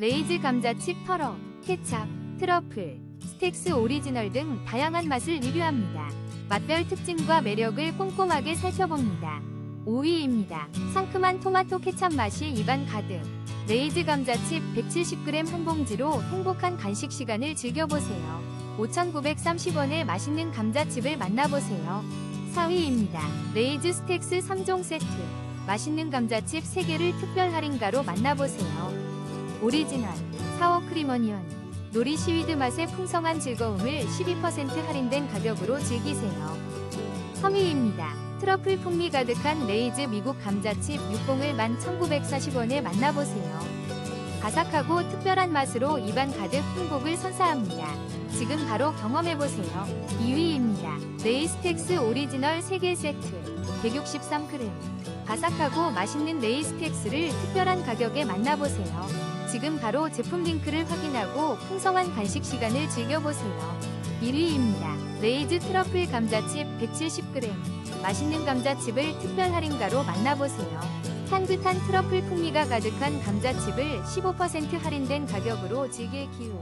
레이즈 감자칩 털어, 케찹, 트러플, 스텍스 오리지널 등 다양한 맛을 리뷰합니다. 맛별 특징과 매력을 꼼꼼하게 살펴봅니다. 5위입니다. 상큼한 토마토 케찹 맛이 입안 가득. 레이즈 감자칩 170g 한 봉지로 행복한 간식 시간을 즐겨보세요. 5,930원의 맛있는 감자칩을 만나보세요. 4위입니다. 레이즈 스텍스 3종 세트. 맛있는 감자칩 3개를 특별 할인가로 만나보세요. 오리지널, 사워 크리머니언, 놀이 시위드 맛의 풍성한 즐거움을 12% 할인된 가격으로 즐기세요. 3위입니다. 트러플 풍미 가득한 레이즈 미국 감자칩 6봉을 11,940원에 만나보세요. 바삭하고 특별한 맛으로 입안 가득 행복을 선사합니다. 지금 바로 경험해보세요. 2위입니다. 레이스텍스 오리지널 3개 세트 163g 바삭하고 맛있는 레이스텍스를 특별한 가격에 만나보세요. 지금 바로 제품 링크를 확인하고 풍성한 간식 시간을 즐겨보세요. 1위입니다. 레이즈 트러플 감자칩 170g 맛있는 감자칩을 특별 할인가로 만나보세요. 향긋한 트러플 풍미가 가득한 감자칩을 15% 할인된 가격으로 즐길 기회.